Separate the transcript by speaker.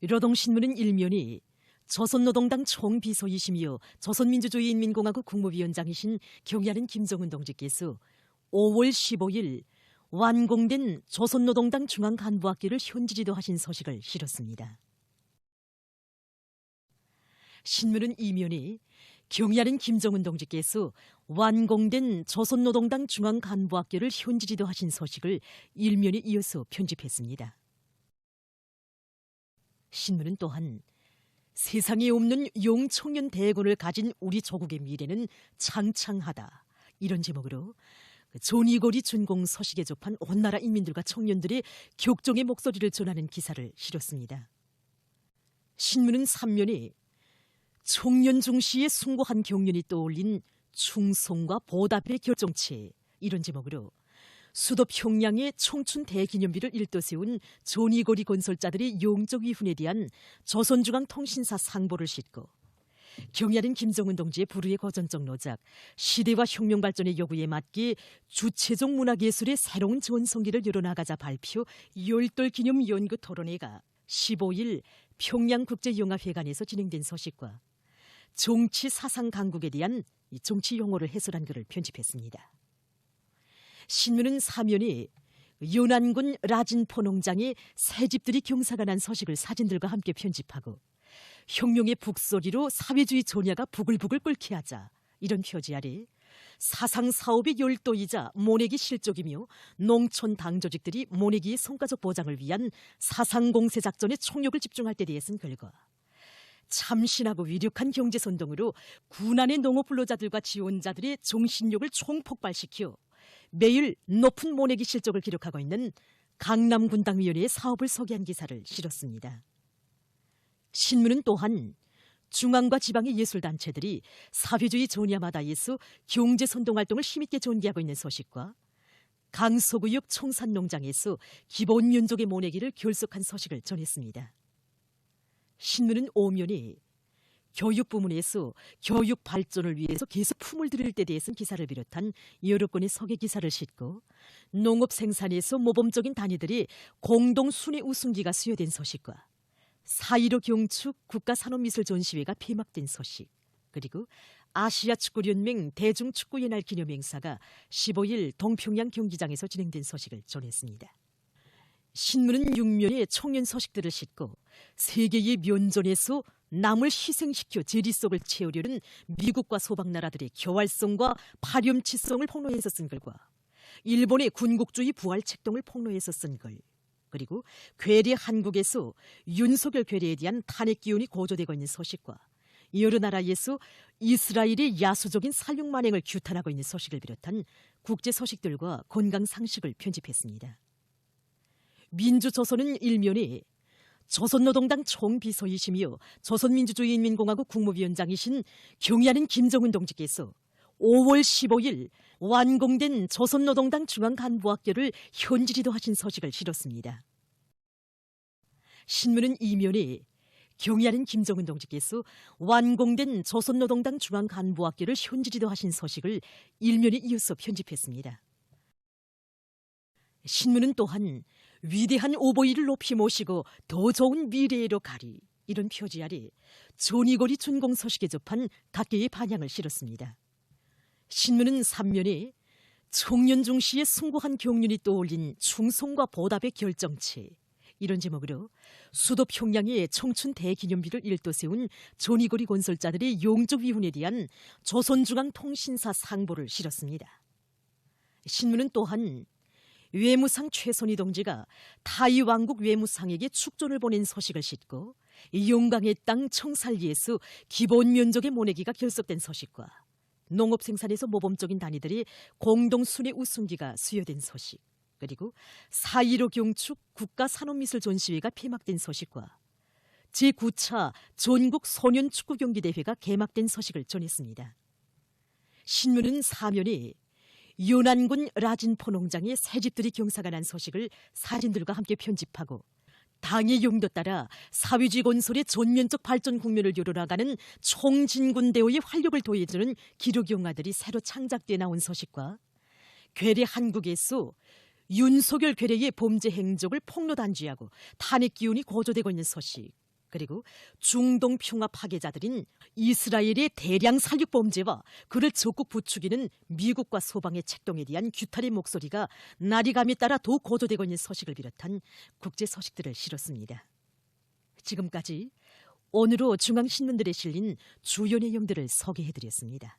Speaker 1: 노동신문은 일면이 조선노동당 총비서이시며 조선민주주의인민공화국 국무위원장이신 경야는 김정은 동지께서 5월 15일 완공된 조선노동당 중앙간부학교를 현지지도 하신 소식을 실었습니다. 신문은 이면이 경야는 김정은 동지께서 완공된 조선노동당 중앙간부학교를 현지지도 하신 소식을 일면에 이어서 편집했습니다. 신문은 또한 세상에 없는 용청년 대군을 가진 우리 조국의 미래는 창창하다. 이런 제목으로 그 존이고리 준공 서식에 접한 온 나라 인민들과 청년들의 격종의 목소리를 전하는 기사를 실었습니다. 신문은 3면에 청년 중시의 숭고한 경륜이 떠올린 충성과 보답의 결정체 이런 제목으로 수도 평양의 청춘 대기념비를 일도 세운 조니고리 건설자들의 용적 위훈에 대한 조선중앙 통신사 상보를 싣고 경야린 김정은 동지의 불후의 고전적 노작, 시대와 혁명 발전의 요구에 맞게 주체적 문화예술의 새로운 전성기를 열어나가자 발표 열돌 기념 연구 토론회가 15일 평양국제영화회관에서 진행된 소식과 정치 사상 강국에 대한 이 정치 용어를 해설한 글을 편집했습니다. 신문은 사면이 연안군 라진포 농장에 새집들이 경사가 난 소식을 사진들과 함께 편집하고 혁명의 북소리로 사회주의 전야가 부글부글 끓게 하자 이런 표지 아래 사상 사업의 열도이자 모내기 실적이며 농촌 당조직들이 모내기의 성과적 보장을 위한 사상 공세 작전에 총력을 집중할 때 대해 쓴 결과 참신하고 위력한 경제 선동으로 군안의 농업 불로자들과 지원자들의 정신력을 총폭발시켜 매일 높은 모내기 실적을 기록하고 있는 강남 군당위원회의 사업을 소개한 기사를 실었습니다. 신문은 또한 중앙과 지방의 예술단체들이 사회주의 전야마다에서 경제선동 활동을 힘있게 전개하고 있는 소식과 강서구역 청산농장에서 기본 면적의 모내기를 결석한 소식을 전했습니다. 신문은 오면이 교육 부문에서 교육 발전을 위해서 계속 품을 들일 때 대해서 기사를 비롯한 여러 건의 소개 기사를 싣고 농업 생산에서 모범적인 단위들이 공동 순위 우승기가 수여된 소식과 4.15 경축 국가산업미술 전시회가 폐막된 소식 그리고 아시아 축구연맹 대중축구연날 기념행사가 15일 동평양 경기장에서 진행된 소식을 전했습니다. 신문은 육면에 청년 소식들을 싣고 세계의 면전에서 남을 희생시켜 제리 속을 채우려는 미국과 소방 나라들의 교활성과 파렴치성을 폭로해서 쓴 글과 일본의 군국주의 부활 책동을 폭로해서 쓴 글, 그리고 괴뢰 한국에서 윤석열 괴뢰에 대한 탄핵 기운이 고조되고 있는 소식과 여러 나라에서 이스라엘의 야수적인 살육 만행을 규탄하고 있는 소식을 비롯한 국제 소식들과 건강 상식을 편집했습니다. 민주조선은 일면에 조선노동당 총비서이시며 조선민주주의인민공화국 국무위원장이신 경야는 김정은 동지께서 5월 15일 완공된 조선노동당 중앙간부학교를 현지지도 하신 소식을 실었습니다. 신문은 이면에 경야는 김정은 동지께서 완공된 조선노동당 중앙간부학교를 현지지도 하신 소식을 일면에 이어서 편집했습니다. 신문은 또한 위대한 오보이를 높이 모시고 더 좋은 미래로 가리 이런 표지 아래 조니고리 준공 소식에 접한 각계의 반향을 실었습니다. 신문은 3면에 청년 중 시의 숭고한 경륜이 떠올린 충성과 보답의 결정체 이런 제목으로 수도 평양의 청춘 대기념비를 일도 세운 조니고리 건설자들의 용적 위훈에 대한 조선중앙통신사 상보를 실었습니다. 신문은 또한 외무상 최선희 동지가 타이 왕국 외무상에게 축전을 보낸 소식을 싣고 용강의 땅 청살리에서 기본 면적의 모내기가 결석된 소식과 농업 생산에서 모범적인 단위들이 공동 순위 우승기가 수여된 소식 그리고 4.15 경축 국가산업미술 전시회가 폐막된 소식과 제9차 전국 소년 축구 경기 대회가 개막된 소식을 전했습니다. 신문은 사면에 요난군 라진포 농장에 새집들이 경사가 난 소식을 사진들과 함께 편집하고 당의 용도 따라 사회주의 건설의 전면적 발전 국면을 열어나가는 총진군대우의 활력을 도해주는 기록 영화들이 새로 창작돼 나온 소식과 괴뢰 한국에서 윤석열 괴뢰의 범죄 행적을 폭로단지하고 탄핵 기운이 고조되고 있는 소식 그리고 중동 평화 파괴자들인 이스라엘의 대량 살육 범죄와 그를 적극 부추기는 미국과 소방의 책동에 대한 규탄의 목소리가 날이감에 따라 더욱 고조되고 있는 소식을 비롯한 국제 소식들을 실었습니다. 지금까지 오늘로 중앙신문들에 실린 주요 내용들을 소개해드렸습니다.